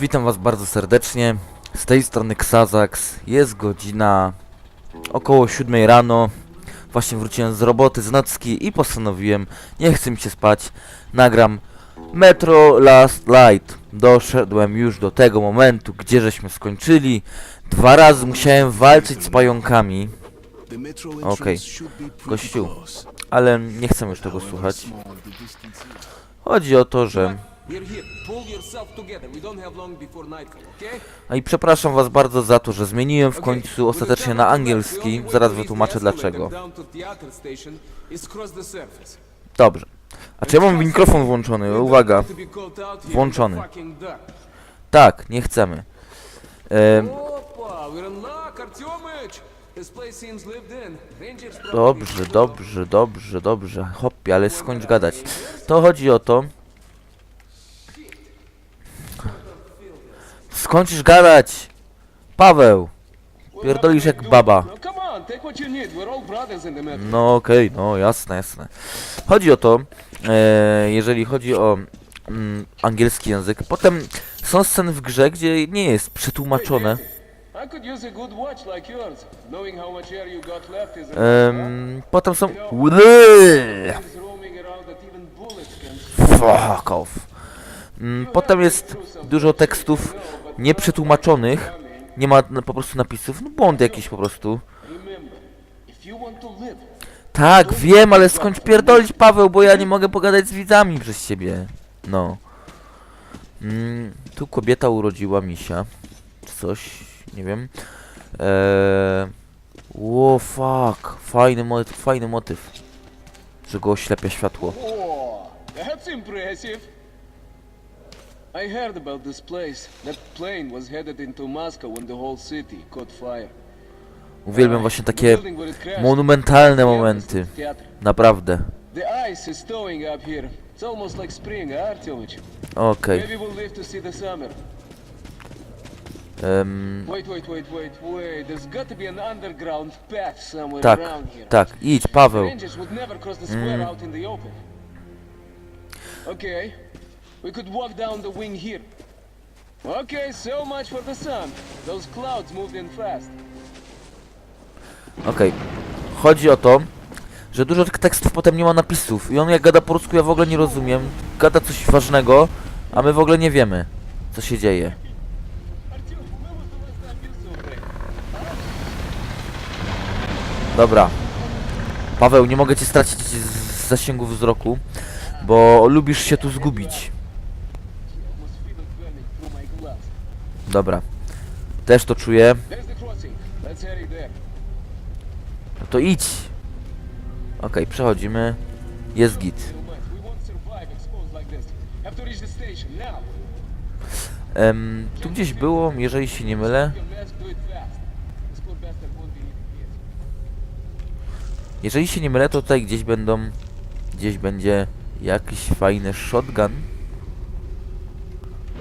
Witam Was bardzo serdecznie. Z tej strony Xazax. Jest godzina około 7 rano. Właśnie wróciłem z roboty, z nocki i postanowiłem, nie chcę mi się spać, nagram Metro Last Light. Doszedłem już do tego momentu, gdzie żeśmy skończyli. Dwa razy musiałem walczyć z pająkami, Okej, Gościu. gościu. ale nie chcę już tego słuchać. Chodzi o to, że... No i przepraszam was bardzo za to, że zmieniłem w końcu ostatecznie na angielski. Zaraz wytłumaczę dlaczego. Dobrze. A czy ja mam mikrofon włączony? Uwaga. Włączony. Tak, nie chcemy. Em, dobrze, dobrze, dobrze, dobrze. Hopie, ale skończ gadać. To chodzi o to... Skończysz gadać! Paweł! Pierdolisz jak baba. No okej, no jasne, jasne. Chodzi o to, e, jeżeli chodzi o mm, angielski język, potem są sceny w grze, gdzie nie jest przetłumaczone. Em, potem są... Fuck off. Mm, potem jest dużo tekstów nieprzetłumaczonych. Nie ma po prostu napisów, no błąd jakiś po prostu. Tak, wiem, ale skończ pierdolić Paweł, bo ja nie mogę pogadać z widzami przez ciebie. No. Mm, tu kobieta urodziła misia. Coś, nie wiem. Eee... Ło, fuck. Fajny motyw, fajny motyw. Że go oślepia światło. that's impressive. I heard about this place. That plane was headed into Moscow when the whole city caught fire. Uwielbiam właśnie takie monumentalne momenty. Naprawdę. The ice is thawing up here. It's almost like spring, Artyomich? Okej. Maybe we'll live to see the summer. Em, Wait, wait, wait, wait, wait. There's got to be an underground path somewhere tak, around here. tak, idź Paweł. Rangers would never cross the square Mm. out in the open. Okay, we could walk down the wing here. Okay, so much for the sun. Those clouds moved in fast. Chodzi o to, że dużo tych tekstów potem nie ma napisów i on jak gada po rusku ja w ogóle nie rozumiem. Gada coś ważnego, a my w ogóle nie wiemy, co się dzieje. Dobra. Paweł, nie mogę cię stracić z zasięgu wzroku, bo lubisz się tu zgubić. Dobra. Też to czuję. No to idź. Okej, przechodzimy. Jest git. Em, tu gdzieś było, jeżeli się nie mylę. Jeżeli się nie mylę, to tutaj gdzieś będą... Gdzieś będzie jakiś fajny shotgun.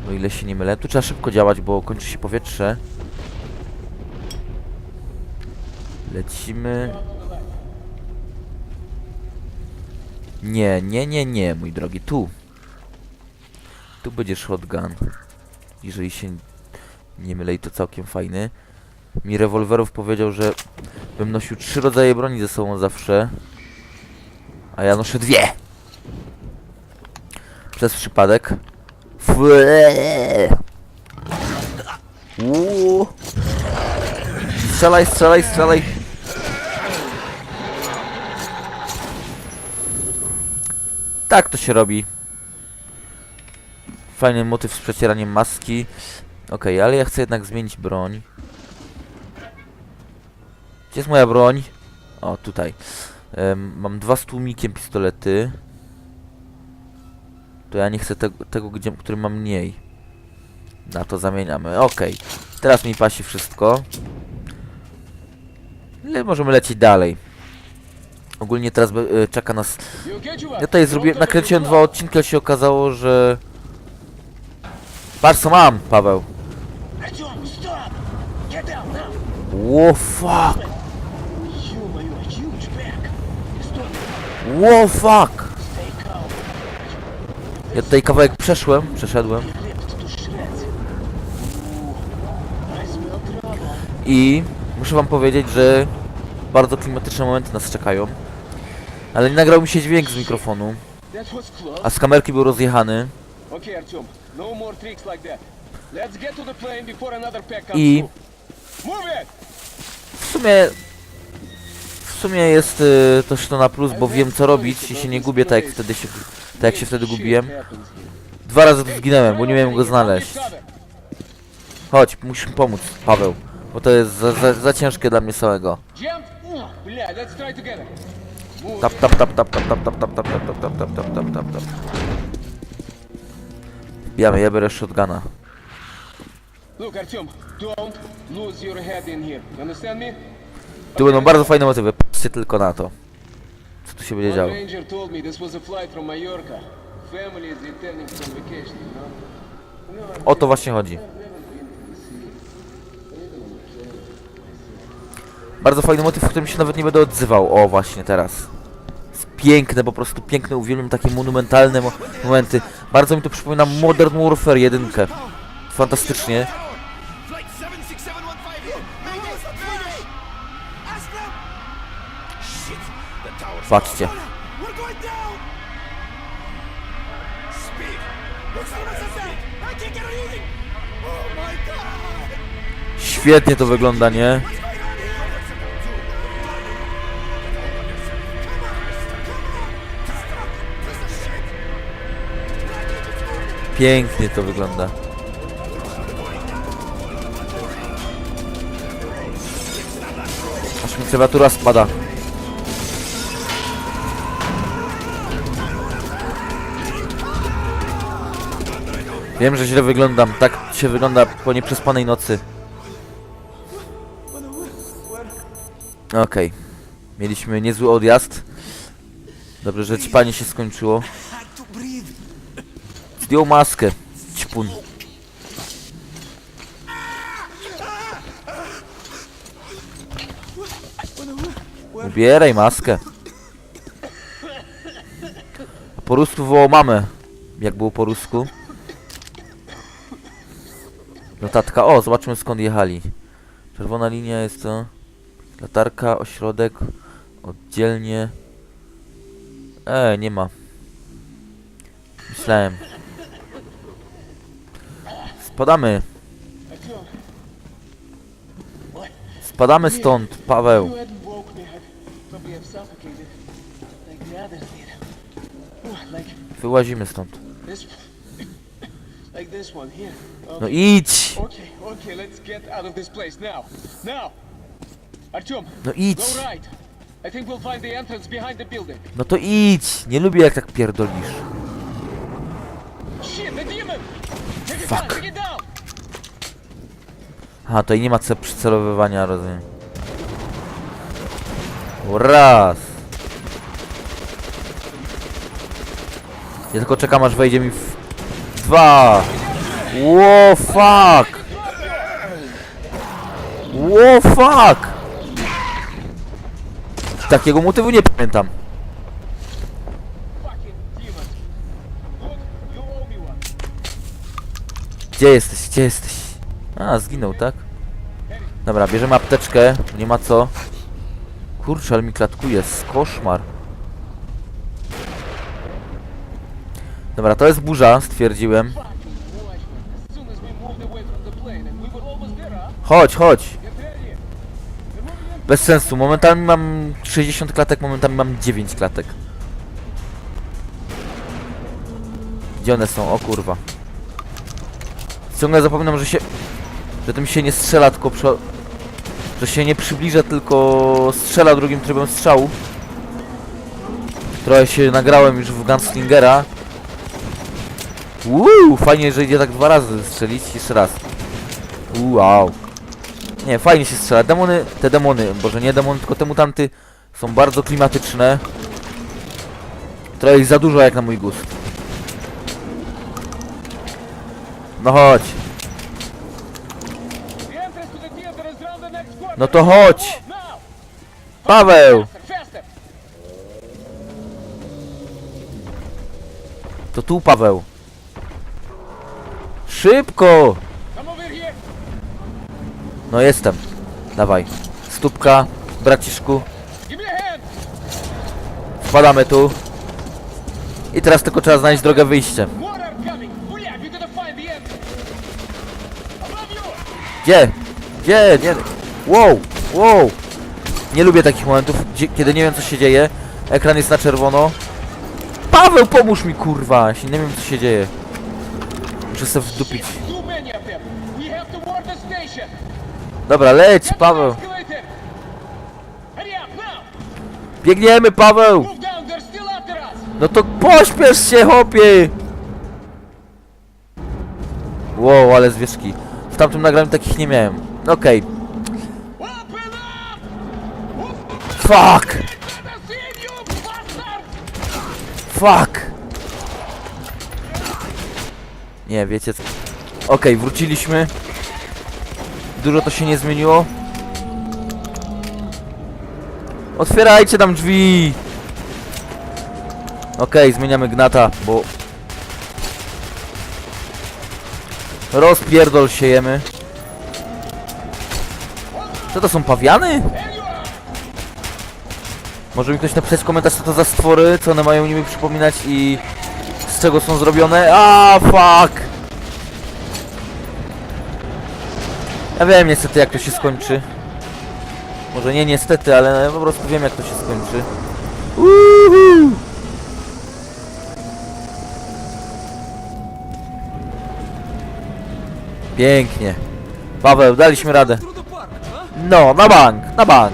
O ile się nie mylę. Tu trzeba szybko działać, bo kończy się powietrze. Lecimy. Nie, nie, nie, nie, mój drogi. Tu. Tu będzie shotgun. Jeżeli się nie mylę i to całkiem fajny. Mi rewolwerów powiedział, że bym nosił trzy rodzaje broni ze sobą zawsze. A ja noszę dwie. Przez przypadek. Uuu. Strzelaj, strzelaj, strzelaj. Tak to się robi. Fajny motyw z przecieraniem maski. Okej, ale ja chcę jednak zmienić broń. Gdzie jest moja broń? O, tutaj. Em, mam dwa z tłumikiem pistolety. To ja nie chcę tego, tego gdzie, który mniej. Na to zamieniamy. Ok. Teraz mi pasi wszystko. Le możemy lecieć dalej. Ogólnie teraz y, czeka nas... Ja tutaj zrobię, nakręciłem dwa odcinki, ale się okazało, że... Patrz co mam, Paweł. Wow, fuck! Wow, fuck! Ja tutaj kawałek przeszłem, przeszedłem. I muszę wam powiedzieć, że bardzo klimatyczne momenty nas czekają. Ale nie nagrał mi się dźwięk z mikrofonu. A z kamerki był rozjechany. I... W sumie w sumie jest y, też to na plus, bo wiem co robić i się nie gubię tak jak wtedy się... Tak jak się wtedy gubiłem. Dwa razy tu zginęłem, bo nie miałem go znaleźć. Chodź, musisz pomóc, Paweł. Bo to jest za, za, za ciężkie dla mnie samego. Tap, tap, tap, tap, tap, tap, tap, tap, tap, tap, tap, tap, tap, tap, tap, tap. Wbijamy, ja biorę shotguna. Look, Artyom, don't lose your head in here. You understand me? Tu będą bardzo fajne motywy, patrzcie tylko na to. Co tu się będzie działo. O to właśnie chodzi. Bardzo fajny motyw, w którym się nawet nie będę odzywał. O, właśnie teraz. Piękne, po prostu piękne, uwielbiam takie monumentalne mo momenty. Bardzo mi to przypomina Modern Warfare 1. Fantastycznie. God. Świetnie to wygląda, nie? Pięknie to wygląda. Aż mi temperatura spada. Wiem, że źle wyglądam. Tak się wygląda po nieprzespanej nocy. Okej. Mieliśmy niezły odjazd. Dobrze, że ćpanie się skończyło. Zdjął maskę. Ćpun. Ubieraj maskę. Po rusku wołał mamę. Jak było po rusku? Notatka. O, zobaczmy skąd jechali. Czerwona linia jest to. Latarka, ośrodek, oddzielnie. E, nie ma. Myślałem. Spadamy. Spadamy stąd, Paweł. Wyłazimy stąd this... Like this one here. No idź! Okay, okay, let's get out of this place now. Now! Artyom, No idź! go right. I think we'll find the entrance behind the building. No to idź! Nie lubię jak tak pierdolisz. Shit, the demon! Take it Fuck. take it down! Aha, tutaj nie ma ce przycelowywania, rozumiem. Raz! Ja tylko czekam aż wejdzie mi w... Dwa! Fuck! Ło fuck! Takiego motywu nie pamiętam. Gdzie jesteś? Gdzie jesteś? A, zginął, tak? Dobra, bierzemy apteczkę, nie ma co. Kurczę, ale mi klatkuje, koszmar. Dobra, to jest burza, stwierdziłem. Chodź, chodź. Bez sensu, momentami mam 60 klatek, momentami mam 9 klatek. Gdzie one są? O kurwa. Ciągle zapominam, że się... Że tym się nie strzela, tylko przy... Że się nie przybliża, tylko strzela drugim trybem strzału. Trochę się nagrałem już w Gunslingera. Uuu, fajnie, że idzie tak dwa razy strzelić. Jeszcze raz. Wow. Nie, fajnie się strzela. Demony, te demony, boże nie demony, tylko te mutanty są bardzo klimatyczne. Trochę ich za dużo jak na mój gust. No chodź. No to chodź. Paweł! To tu Paweł. Szybko! No jestem. Dawaj. Stópka, braciszku. Wpadamy tu. I teraz tylko trzeba znaleźć drogę you! Gdzie? Gdzie? Nie. Wow! Wow! Nie lubię takich momentów, gdzie, kiedy nie wiem co się dzieje. Ekran jest na czerwono. Paweł, pomóż mi kurwa! Jeśli nie wiem co się dzieje. Muszę sobie wdupić. Dobra, leć, Paweł! Biegniemy, Paweł! No to pośpiesz się, chłopie! Wow, ale zwierzki. W tamtym nagraniu takich nie miałem. Okej. Up! Fuck! Fuck! Nie, wiecie co. Okej, wróciliśmy. Dużo to się nie zmieniło. Otwierajcie tam drzwi! Okej, zmieniamy gnata, bo... Rozpierdol siejemy. Co to są pawiany? Może mi ktoś napisać komentarz co to za stwory, co one mają niby przypominać i z czego są zrobione. A fuck! Ja wiem niestety jak to się skończy. Może nie niestety, ale po prostu wiem jak to się skończy. Uhu! Pięknie. Paweł, daliśmy radę. No, na bank, na bank.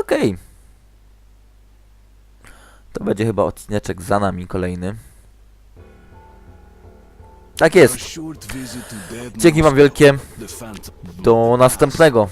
Okej. To będzie chyba odcineczek za nami kolejny. Tak jest. Dzięki wam wielkie. Do następnego.